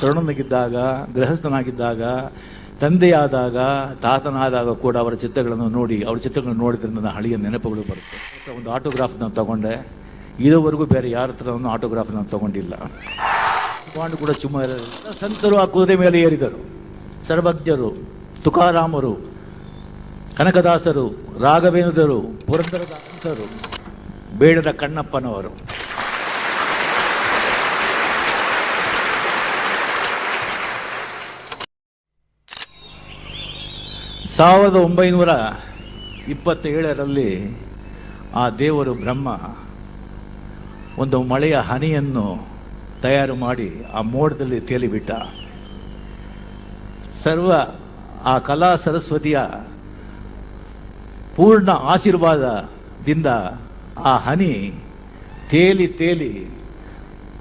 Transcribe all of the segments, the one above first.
ತರುಣನಾಗಿದ್ದಾಗ ಗೃಹಸ್ಥನಾಗಿದ್ದಾಗ, ತಂದೆಯಾದಾಗ, ತಾತನಾದಾಗ ಕೂಡ ಅವರ ಚಿತ್ರಗಳನ್ನು ನೋಡಿ, ಅವರ ಚಿತ್ರಗಳನ್ನು ನೋಡಿದ್ರೆ ನನ್ನ ಹಳೆಯ ನೆನಪುಗಳು ಬರುತ್ತೆ. ಒಂದು ಆಟೋಗ್ರಾಫ್ ನಾನು ತಗೊಂಡೆ. ಇದುವರೆಗೂ ಬೇರೆ ಯಾರ ಹತ್ರ ಆಟೋಗ್ರಾಫ್ ನಾನು ತಗೊಂಡಿಲ್ಲ. ಬಾಂಡ್ ಕೂಡ ಚುಮ್ಮ ಸಂತರು ಆ ಕುದುರೆ ಮೇಲೆ ಏರಿದರು. ಸರ್ವಜ್ಞರು, ತುಕಾರಾಮರು, ಕನಕದಾಸರು, ರಾಘವೇಂದ್ರರು ಪುರಂದರದಾಸರು ಬೇಡದ ಕಣ್ಣಪ್ಪನವರು. ಸಾವಿರದ ಒಂಬೈನೂರ ಇಪ್ಪತ್ತೇಳರಲ್ಲಿ ಆ ದೇವರು ಬ್ರಹ್ಮ ಒಂದು ಮಳೆಯ ಹನಿಯನ್ನು ತಯಾರು ಮಾಡಿ ಆ ಮೋಡದಲ್ಲಿ ತೇಲಿಬಿಟ್ಟ. ಸರ್ವ ಆ ಕಲಾ ಸರಸ್ವತಿಯ ಪೂರ್ಣ ಆಶೀರ್ವಾದದಿಂದ ಆ ಹನಿ ತೇಲಿ ತೇಲಿ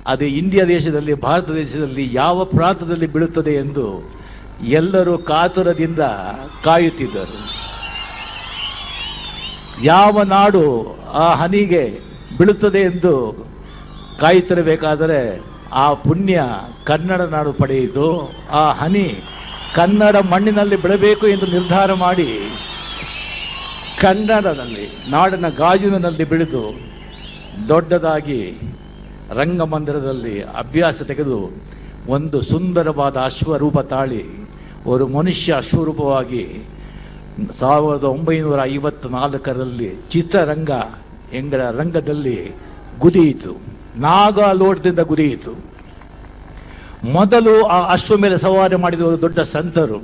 ಅದು ಇಂಡಿಯಾ ದೇಶದಲ್ಲಿ, ಭಾರತ ದೇಶದಲ್ಲಿ ಯಾವ ಪ್ರಾಂತದಲ್ಲಿ ಬೀಳುತ್ತದೆ ಎಂದು ಎಲ್ಲರೂ ಕಾತುರದಿಂದ ಕಾಯುತ್ತಿದ್ದರು. ಯಾವ ನಾಡು ಆ ಹನಿಗೆ ಬೀಳುತ್ತದೆ ಎಂದು ಕಾಯುತ್ತಿರಬೇಕಾದರೆ ಆ ಪುಣ್ಯ ಕನ್ನಡ ನಾಡು ಪಡೆಯಿತು. ಆ ಹನಿ ಕನ್ನಡ ಮಣ್ಣಿನಲ್ಲಿ ಬಿಡಬೇಕು ಎಂದು ನಿರ್ಧಾರ ಮಾಡಿ ಕನ್ನಡದಲ್ಲಿ, ನಾಡಿನ ಗಾಜಿನಲ್ಲಿ ಬೆಳೆದು ದೊಡ್ಡದಾಗಿ ರಂಗಮಂದಿರದಲ್ಲಿ ಅಭ್ಯಾಸ ತೆಗೆದು ಒಂದು ಸುಂದರವಾದ ಅಶ್ವರೂಪ ತಾಳಿ ಒಂದು ಮನುಷ್ಯ ಅಶ್ವರೂಪವಾಗಿ ಸಾವಿರದ ಒಂಬೈನೂರ ಐವತ್ನಾಲ್ಕರಲ್ಲಿ ಚಿತ್ರರಂಗ ಎಂಗಳ ರಂಗದಲ್ಲಿ ಗುದಿಯಿತು. ನಾಗಾಲೋಟದಿಂದ ಗುದಿಯಿತು. ಮೊದಲು ಆ ಅಶ್ವ ಮೇಲೆ ಸವಾರಿ ಮಾಡಿದವರು ದೊಡ್ಡ ಸಂತರು,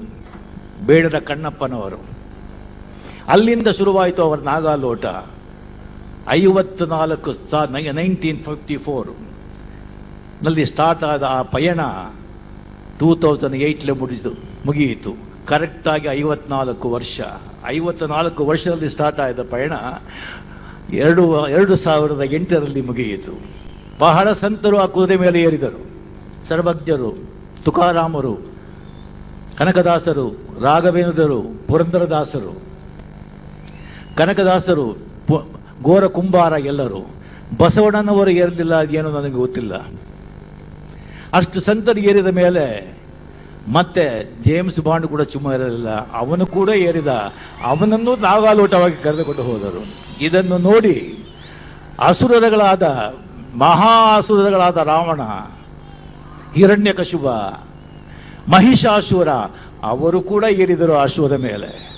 ಬೇಡರ ಕಣ್ಣಪ್ಪನವರು. ಅಲ್ಲಿಂದ ಶುರುವಾಯಿತು ಅವರ ನಾಗಾಲೋಟ. ಐವತ್ನಾಲ್ಕು ನೈನ್ಟೀನ್ ಫಿಫ್ಟಿ ಫೋರ್ನಲ್ಲಿ ಸ್ಟಾರ್ಟ್ ಆದ ಆ ಪಯಣ ಟೂ ತೌಸಂಡ್ ಏಯ್ಟ್ಲೆ ಮುಗಿತು. ಮುಗಿಯಿತು. ಕರೆಕ್ಟಾಗಿ ಐವತ್ನಾಲ್ಕು ವರ್ಷ. ಐವತ್ನಾಲ್ಕು ವರ್ಷದಲ್ಲಿ ಸ್ಟಾರ್ಟ್ ಆದ ಪಯಣ ಎರಡು ಎರಡು ಸಾವಿರದ ಎಂಟರಲ್ಲಿ ಮುಗಿಯಿತು. ಬಹಳ ಸಂತರು ಆ ಕುದುರೆ ಮೇಲೆ ಏರಿದರು. ಸರ್ವಜ್ಞರು, ತುಕಾರಾಮರು, ಕನಕದಾಸರು, ರಾಘವೇಂದ್ರರು, ಪುರಂದರದಾಸರು, ಕನಕದಾಸರು ಘೋರ ಕುಂಬಾರ ಎಲ್ಲರೂ. ಬಸವಣ್ಣನವರು ಏರಲಿಲ್ಲ, ಅದೇನೋ ನನಗೆ ಗೊತ್ತಿಲ್ಲ. ಅಷ್ಟು ಸಂತರು ಏರಿದ ಮೇಲೆ ಮತ್ತೆ ಜೇಮ್ಸ್ ಬಾಂಡ್ ಕೂಡ ಚುಮ್ಮ ಇರಲಿಲ್ಲ. ಅವನು ಕೂಡ ಏರಿದ. ಅವನನ್ನು ನಾಗಾಲೋಟವಾಗಿ ಕರೆದುಕೊಂಡು ಹೋದರು. ಇದನ್ನು ನೋಡಿ ಅಸುರಗಳಾದ ಮಹಾ ಅಸುರಗಳಾದ ರಾವಣ ಹಿರಣ್ಯಕಶುಭ ಮಹಿಷಾಸುರ, ಅವರು ಕೂಡ ಏರಿದರು ಅಶ್ವದ ಮೇಲೆ.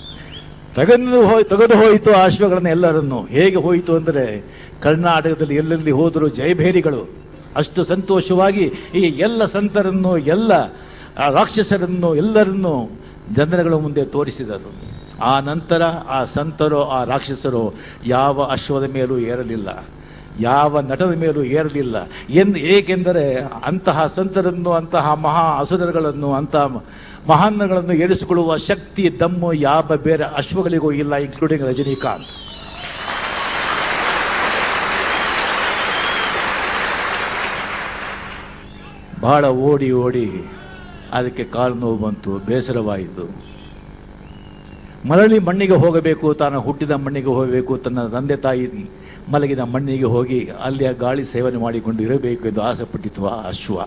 ತಗದು ಹೋಯ್ ತೆಗೆದು ಹೋಯಿತು ಅಶ್ವಗಳನ್ನು ಎಲ್ಲರನ್ನು. ಹೇಗೆ ಹೋಯಿತು ಅಂದರೆ, ಕರ್ನಾಟಕದಲ್ಲಿ ಎಲ್ಲೆಲ್ಲಿ ಹೋದರೂ ಜಯಭೇರಿಗಳು. ಅಷ್ಟು ಸಂತೋಷವಾಗಿ ಈ ಎಲ್ಲ ಸಂತರನ್ನು, ಎಲ್ಲ ಆ ರಾಕ್ಷಸರನ್ನು ಎಲ್ಲರನ್ನು ಜನಗಳ ಮುಂದೆ ತೋರಿಸಿದರು. ಆ ನಂತರ ಆ ಸಂತರು, ಆ ರಾಕ್ಷಸರು ಯಾವ ಅಶ್ವದ ಮೇಲೂ ಏರಲಿಲ್ಲ, ಯಾವ ನಟದ ಮೇಲೂ ಏರಲಿಲ್ಲ. ಎಂದು, ಏಕೆಂದರೆ ಅಂತಹ ಸಂತರನ್ನು, ಅಂತಹ ಮಹಾ ಅಸುರಗಳನ್ನು ಅಂತಹ ಮಹಾನ್ನಗಳನ್ನು ಏರಿಸಿಕೊಳ್ಳುವ ಶಕ್ತಿ, ದಮ್ಮು ಯಾವ ಬೇರೆ ಅಶ್ವಗಳಿಗೂ ಇಲ್ಲ ಇನ್ಕ್ಲೂಡಿಂಗ್ ರಜನಿಕಾಂತ್. ಬಹಳ ಓಡಿ ಓಡಿ ಅದಕ್ಕೆ ಕಾಲು ನೋವು ಬಂತು, ಬೇಸರವಾಯಿತು. ಮರಳಿ ಮಣ್ಣಿಗೆ ಹೋಗಬೇಕು, ತಾನು ಹುಟ್ಟಿದ ಮಣ್ಣಿಗೆ ಹೋಗಬೇಕು, ತನ್ನ ತಂದೆ ತಾಯಿ ಮಲಗಿದ ಮಣ್ಣಿಗೆ ಹೋಗಿ ಅಲ್ಲಿಯ ಗಾಳಿ ಸೇವನೆ ಮಾಡಿಕೊಂಡು ಇರಬೇಕು ಎಂದು ಆಸೆ ಪಟ್ಟಿತು ಆ ಅಶ್ವ.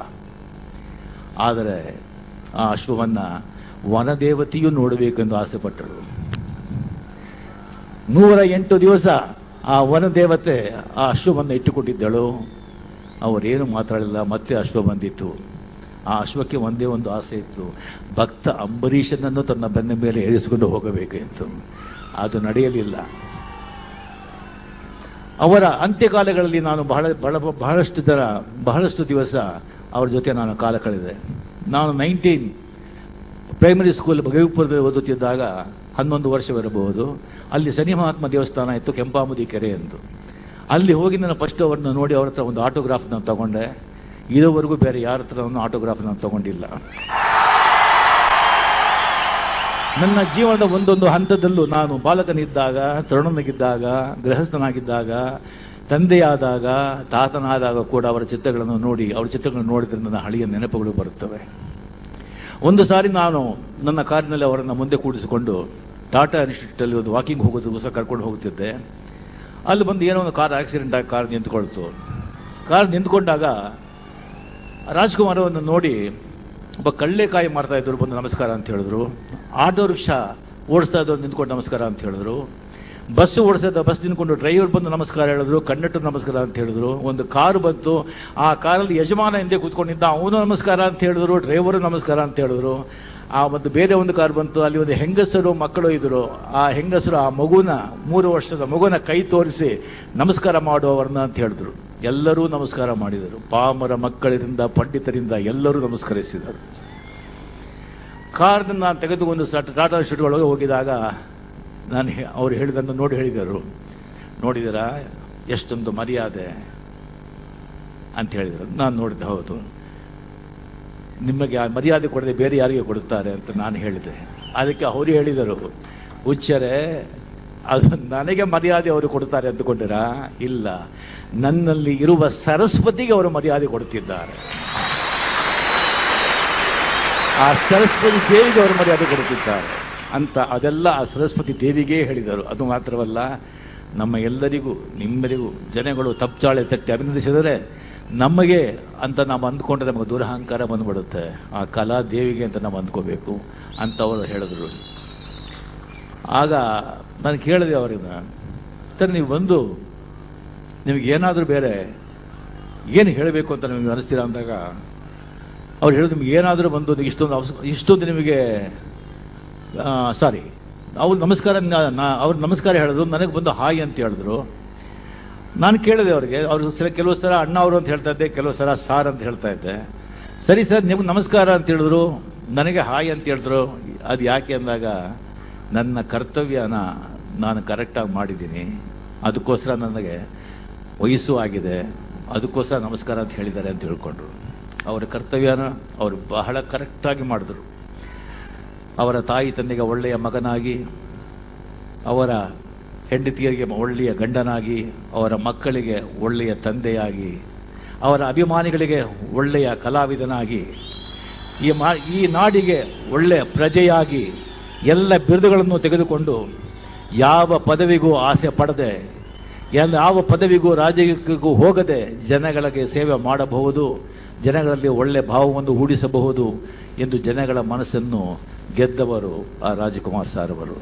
ಆದರೆ ಆ ಅಶ್ವವನ್ನು ವನದೇವತೆಯೂ ನೋಡಬೇಕೆಂದು ಆಸೆಪಟ್ಟಳು. ನೂರ ಎಂಟು ದಿವಸ ಆ ವನದೇವತೆ ಆ ಅಶ್ವವನ್ನು ಇಟ್ಟುಕೊಂಡಿದ್ದಳು. ಅವರೇನು ಮಾತಾಡಲಿಲ್ಲ, ಮತ್ತೆ ಅಶ್ವ ಬಂದಿತ್ತು. ಆ ಅಶ್ವಕ್ಕೆ ಒಂದೇ ಒಂದು ಆಸೆ ಇತ್ತು. ಭಕ್ತ ಅಂಬರೀಷನನ್ನು ತನ್ನ ಬೆನ್ನ ಮೇಲೆ ಏರಿಸಿಕೊಂಡು ಹೋಗಬೇಕೆಂದು ಅದು ನಡೆಯಲಿಲ್ಲ. ಅವರ ಅಂತ್ಯಕಾಲಗಳಲ್ಲಿ ನಾನು ಬಹಳ ಬಹಳ, ಬಹಳಷ್ಟು ದರ ಬಹಳಷ್ಟು ದಿವಸ ಅವರ ಜೊತೆ ನಾನು ಕಾಲ ಕಳೆದೆ. ನಾನು ನೈನ್ಟೀನ್ ಪ್ರೈಮರಿ ಸ್ಕೂಲ್ ಗವಿಪುರದಲ್ಲಿ ಓದುತ್ತಿದ್ದಾಗ ಹನ್ನೊಂದು ವರ್ಷವಿರಬಹುದು ಅಲ್ಲಿ ಶನಿ ಮಹಾತ್ಮ ದೇವಸ್ಥಾನ ಇತ್ತು ಕೆಂಪಾಮುದಿ ಕೆರೆ ಎಂದು. ಅಲ್ಲಿ ಹೋಗಿ ನಾನು ಫಸ್ಟ್ ಅವ್ರನ್ನ ನೋಡಿ ಅವ್ರ ಹತ್ರ ಒಂದು ಆಟೋಗ್ರಾಫ್ ನಾನು ತಗೊಂಡೆ. ಇದುವರೆಗೂ ಬೇರೆ ಯಾರ ಹತ್ರ ಆಟೋಗ್ರಾಫ್ ನಾನು ತಗೊಂಡಿಲ್ಲ. ನನ್ನ ಜೀವನದ ಒಂದೊಂದು ಹಂತದಲ್ಲೂ ನಾನು ಬಾಲಕನಿದ್ದಾಗ, ತರುಣನಾಗಿದ್ದಾಗ, ಗೃಹಸ್ಥನಾಗಿದ್ದಾಗ, ತಂದೆಯಾದಾಗ, ತಾತನಾದಾಗ ಕೂಡ ಅವರ ಚಿತ್ರಗಳನ್ನು ನೋಡಿ, ಅವರ ಚಿತ್ರಗಳನ್ನು ನೋಡಿದ್ರೆ ನನ್ನ ಹಳೆಯ ನೆನಪುಗಳು ಬರುತ್ತವೆ. ಒಂದು ಸಾರಿ ನಾನು ನನ್ನ ಕಾರಿನಲ್ಲಿ ಅವರನ್ನು ಮುಂದೆ ಕೂಡಿಸಿಕೊಂಡು ಟಾಟಾ ಇನ್ಸ್ಟಿಟ್ಯೂಟಲ್ಲಿ ಒಂದು ವಾಕಿಂಗ್ ಹೋಗೋದು ಹೊಸ ಕರ್ಕೊಂಡು ಹೋಗುತ್ತಿದ್ದೆ ಅಲ್ಲಿ ಬಂದು ಏನೋ ಒಂದು ಕಾರ್ ಆಕ್ಸಿಡೆಂಟ್ ಆಗಿ ಕಾರ್ ನಿಂತ್ಕೊಳ್ತು. ಕಾರ್ ನಿಂತ್ಕೊಂಡಾಗ ರಾಜ್ಕುಮಾರ್ ಅವರನ್ನು ನೋಡಿ ಒಬ್ಬ ಕಳ್ಳೆಕಾಯಿ ಮಾಡ್ತಾ ಇದ್ರು ಬಂದು ನಮಸ್ಕಾರ ಅಂತ ಹೇಳಿದ್ರು. ಆಟೋ ರಿಕ್ಷಾ ಓಡಿಸ್ತಾ ಇದ್ದವ್ರು ನಿಂತ್ಕೊಂಡು ನಮಸ್ಕಾರ ಅಂತ ಹೇಳಿದ್ರು. ಬಸ್ ಓಡಿಸ್ತಾ ಇದ್ದ ಬಸ್ ನಿಂತ್ಕೊಂಡು ಡ್ರೈವರ್ ಬಂದು ನಮಸ್ಕಾರ ಹೇಳಿದ್ರು, ಕಂಡಕ್ಟರ್ ನಮಸ್ಕಾರ ಅಂತ ಹೇಳಿದ್ರು. ಒಂದು ಕಾರು ಬಂತು. ಆ ಕಾರಲ್ಲಿ ಯಜಮಾನ ಹಿಂದೆ ಕೂತ್ಕೊಂಡಿದ್ದ, ಅವನು ನಮಸ್ಕಾರ ಅಂತ ಹೇಳಿದ್ರು, ಡ್ರೈವರು ನಮಸ್ಕಾರ ಅಂತ ಹೇಳಿದ್ರು. ಆ ಒಂದು ಬೇರೆ ಒಂದು ಕಾರ್ ಬಂತು. ಅಲ್ಲಿ ಒಂದು ಹೆಂಗಸರು, ಮಕ್ಕಳು ಇದ್ರು. ಆ ಹೆಂಗಸರು ಆ ಮಗುನ, ಮೂರು ವರ್ಷದ ಮಗುನ ಕೈ ತೋರಿಸಿ ನಮಸ್ಕಾರ ಮಾಡುವವರನ್ನ ಅಂತ ಹೇಳಿದ್ರು. ಎಲ್ಲರೂ ನಮಸ್ಕಾರ ಮಾಡಿದರು. ಪಾಮರ ಮಕ್ಕಳಿಂದ, ಪಂಡಿತರಿಂದ ಎಲ್ಲರೂ ನಮಸ್ಕರಿಸಿದರು. ಕಾರ್ನ ನಾನು ತೆಗೆದುಕೊಂಡು ಟಾಟಾ ಶೂಟ್ಗಳಿಗೆ ಹೋಗಿದಾಗ ನಾನು ಅವ್ರು ಹೇಳಿದ್ದನ್ನು ನೋಡಿ ಹೇಳಿದರು. ನೋಡಿದರಾ, ಎಷ್ಟೊಂದು ಮರ್ಯಾದೆ ಅಂತ ಹೇಳಿದರು. ನಾನು ನೋಡಿದೆ, ಹೌದು. ನಿಮಗೆ ಆ ಮರ್ಯಾದೆ ಕೊಡದೆ ಬೇರೆ ಯಾರಿಗೆ ಕೊಡುತ್ತಾರೆ ಅಂತ ನಾನು ಹೇಳಿದೆ. ಅದಕ್ಕೆ ಅವರು ಹೇಳಿದರು, ಹುಚ್ಚರೆ, ಅದು ನನಗೆ ಮರ್ಯಾದೆ ಅವರು ಕೊಡ್ತಾರೆ ಅಂದುಕೊಂಡಿರಾ? ಇಲ್ಲ. ನನ್ನಲ್ಲಿ ಇರುವ ಸರಸ್ವತಿಗೆ ಅವರು ಮರ್ಯಾದೆ ಕೊಡುತ್ತಿದ್ದಾರೆ. ಆ ಸರಸ್ವತಿ ದೇವಿಗೆ ಅವರು ಮರ್ಯಾದೆ ಕೊಡುತ್ತಿದ್ದಾರೆ. ಅಂತ ಅದೆಲ್ಲ ಆ ಸರಸ್ವತಿ ದೇವಿಗೆ ಹೇಳಿದರು. ಅದು ಮಾತ್ರವಲ್ಲ, ನಮ್ಮ ಎಲ್ಲರಿಗೂ, ನಿಮ್ಮೆರಿಗೂ, ಜನಗಳು ತಪ್ಪಾಳೆ ತಟ್ಟಿ ಅಭಿನಂದಿಸಿದರೆ ನಮಗೆ ಅಂತ ನಾವು ಅಂದ್ಕೊಂಡ್ರೆ ನಮಗೆ ದುರಹಂಕಾರ ಬಂದ್ಬಿಡುತ್ತೆ. ಆ ಕಲಾ ದೇವಿಗೆ ಅಂತ ನಾವು ಅಂದ್ಕೋಬೇಕು ಅಂತ ಅವರು ಹೇಳಿದ್ರು. ಆಗ ನಾನು ಕೇಳಿದೆ ಅವರಿಂದ, ಸರ್, ನೀವು ಬಂದು ನಿಮಗೆ ಏನಾದರೂ ಬೇರೆ ಏನು ಹೇಳಬೇಕು ಅಂತ ನಿಮಗೆ ಅನಿಸ್ತೀರಾ ಅಂದಾಗ, ಅವ್ರು ಹೇಳಿದ್ರು ನಿಮ್ಗೆ ಏನಾದರೂ ಬಂದು ಇಷ್ಟೊಂದು ಅವಸ- ಇಷ್ಟೊಂದು ನಿಮಗೆ ಸಾರಿ ಅವ್ರು ನಮಸ್ಕಾರ ಅವ್ರು ನಮಸ್ಕಾರ ಹೇಳಿದ್ರು, ನನಗೆ ಬಂದು ಹಾಯ್ ಅಂತ ಹೇಳಿದ್ರು. ನಾನು ಕೇಳಿದೆ ಅವ್ರಿಗೆ, ಅವ್ರು ಸಲ, ಕೆಲವು ಸಲ ಅಣ್ಣ ಅವರು ಅಂತ ಹೇಳ್ತಾ ಇದ್ದೆ, ಕೆಲವು ಸಲ ಸಾರ್ ಅಂತ ಹೇಳ್ತಾ ಇದ್ದೆ. ಸರಿ ಸರ್, ನಿಮ್ಗೆ ನಮಸ್ಕಾರ ಅಂತ ಹೇಳಿದ್ರು, ನನಗೆ ಹಾಯ್ ಅಂತ ಹೇಳಿದ್ರು. ಅದು ಯಾಕೆ ಅಂದಾಗ, ನನ್ನ ಕರ್ತವ್ಯನ ನಾನು ಕರೆಕ್ಟಾಗಿ ಮಾಡಿದ್ದೀನಿ. ಅದಕ್ಕೋಸ್ಕರ ನನಗೆ ವಯಸ್ಸು ಆಗಿದೆ, ಅದಕ್ಕೋಸ್ಕರ ನಮಸ್ಕಾರ ಅಂತ ಹೇಳಿದ್ದಾರೆ ಅಂತ ಹೇಳ್ಕೊಂಡ್ರು. ಅವರ ಕರ್ತವ್ಯನ ಅವರು ಬಹಳ ಕರೆಕ್ಟಾಗಿ ಮಾಡಿದ್ರು. ಅವರ ತಾಯಿ ತಂದೆಗೆ ಒಳ್ಳೆಯ ಮಗನಾಗಿ, ಅವರ ಹೆಂಡತಿಯರಿಗೆ ಒಳ್ಳೆಯ ಗಂಡನಾಗಿ, ಅವರ ಮಕ್ಕಳಿಗೆ ಒಳ್ಳೆಯ ತಂದೆಯಾಗಿ, ಅವರ ಅಭಿಮಾನಿಗಳಿಗೆ ಒಳ್ಳೆಯ ಕಲಾವಿದನಾಗಿ, ಈ ಮಾ, ಈ ನಾಡಿಗೆ ಒಳ್ಳೆಯ ಪ್ರಜೆಯಾಗಿ ಎಲ್ಲ ಬಿರುದುಗಳನ್ನು ತೆಗೆದುಕೊಂಡು ಯಾವ ಪದವಿಗೂ ಆಸೆ ಪಡದೆ ಎಲ್ಲ ಯಾವ ಪದವಿಗೂ ರಾಜಕೀಯಕ್ಕೂ ಹೋಗದೆ ಜನಗಳಿಗೆ ಸೇವೆ ಮಾಡಬಹುದು, ಜನಗಳಲ್ಲಿ ಒಳ್ಳೆ ಭಾವವನ್ನು ಹೂಡಿಸಬಹುದು ಎಂದು ಜನಗಳ ಮನಸ್ಸನ್ನು ಗೆದ್ದವರು ಆ ರಾಜಕುಮಾರ್ ಸಾರ್ ಅವರು.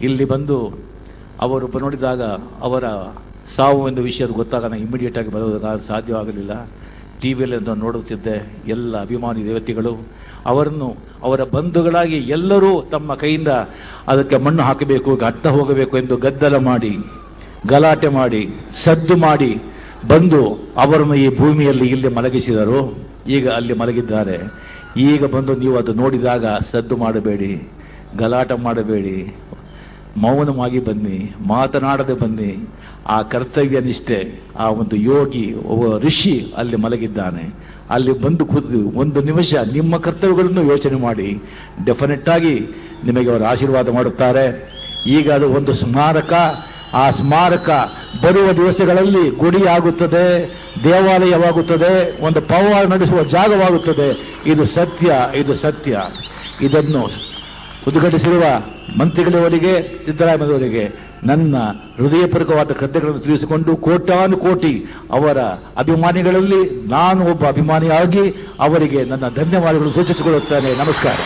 ಇಲ್ಲಿ ಬಂದು ಅವರು ನೋಡಿದಾಗ ಅವರ ಸಾವು ಎಂದು ವಿಷಯದ ಗೊತ್ತಾಗ ನಾನು ಇಮಿಡಿಯೇಟ್ ಆಗಿ ಬರೋದಕ್ಕೆ ಸಾಧ್ಯವಾಗಲಿಲ್ಲ. ಟಿ ವಿಯಲ್ಲಿ ನೋಡುತ್ತಿದ್ದೆ. ಎಲ್ಲ ಅಭಿಮಾನಿ ದೇವತೆಗಳು, ಅವರನ್ನು ಅವರ ಬಂಧುಗಳಾಗಿ ಎಲ್ಲರೂ ತಮ್ಮ ಕೈಯಿಂದ ಅದಕ್ಕೆ ಮಣ್ಣು ಹಾಕಬೇಕು ಅಟ್ಟ ಹೋಗಬೇಕು ಎಂದು ಗದ್ದಲ ಮಾಡಿ ಗಲಾಟೆ ಮಾಡಿ, ಸದ್ದು ಮಾಡಿ ಬಂದು ಅವರನ್ನು ಈ ಭೂಮಿಯಲ್ಲಿ ಇಲ್ಲಿ ಮಲಗಿಸಿದರು. ಈಗ ಅಲ್ಲಿ ಮಲಗಿದ್ದಾರೆ. ಈಗ ಬಂದು ನೀವು ಅದು ನೋಡಿದಾಗ ಸದ್ದು ಮಾಡಬೇಡಿ, ಗಲಾಟ ಮಾಡಬೇಡಿ, ಮೌನವಾಗಿ ಬನ್ನಿ, ಮಾತನಾಡದೆ ಬನ್ನಿ. ಆ ಕರ್ತವ್ಯ ನಿಷ್ಠೆ, ಆ ಒಂದು ಯೋಗಿ, ಒಬ್ಬ ಋಷಿ ಅಲ್ಲಿ ಮಲಗಿದ್ದಾನೆ. ಅಲ್ಲಿ ಬಂದು ಕೂತು ಒಂದು ನಿಮಿಷ ನಿಮ್ಮ ಕರ್ತವ್ಯಗಳನ್ನು ಯೋಚನೆ ಮಾಡಿ. ಡೆಫಿನೆಟ್ ಆಗಿ ನಿಮಗೆ ಅವರು ಆಶೀರ್ವಾದ ಮಾಡುತ್ತಾರೆ. ಈಗ ಅದು ಒಂದು ಸ್ಮಾರಕ. ಆ ಸ್ಮಾರಕ ಬರುವ ದಿವಸಗಳಲ್ಲಿ ಗುಡಿಯಾಗುತ್ತದೆ, ದೇವಾಲಯವಾಗುತ್ತದೆ, ಒಂದು ಪವಾಡ ನಡೆಸುವ ಜಾಗವಾಗುತ್ತದೆ. ಇದು ಸತ್ಯ ಇದು ಸತ್ಯ. ಇದನ್ನು ಉದ್ಘಾಟಿಸಿರುವ ಮಂತ್ರಿಗಳವರಿಗೆ, ಸಿದ್ದರಾಮಯ್ಯವರಿಗೆ ನನ್ನ ಹೃದಯಪೂರ್ವಕವಾದ ಕೃತ್ಯಗಳನ್ನು ತಿಳಿಸಿಕೊಂಡು ಕೋಟಾನು ಕೋಟಿ ಅವರ ಅಭಿಮಾನಿಗಳಲ್ಲಿ ನಾನು ಒಬ್ಬ ಅಭಿಮಾನಿಯಾಗಿ ಅವರಿಗೆ ನನ್ನ ಧನ್ಯವಾದಗಳು ಸೂಚಿಸಿಕೊಳ್ಳುತ್ತೇನೆ. ನಮಸ್ಕಾರ.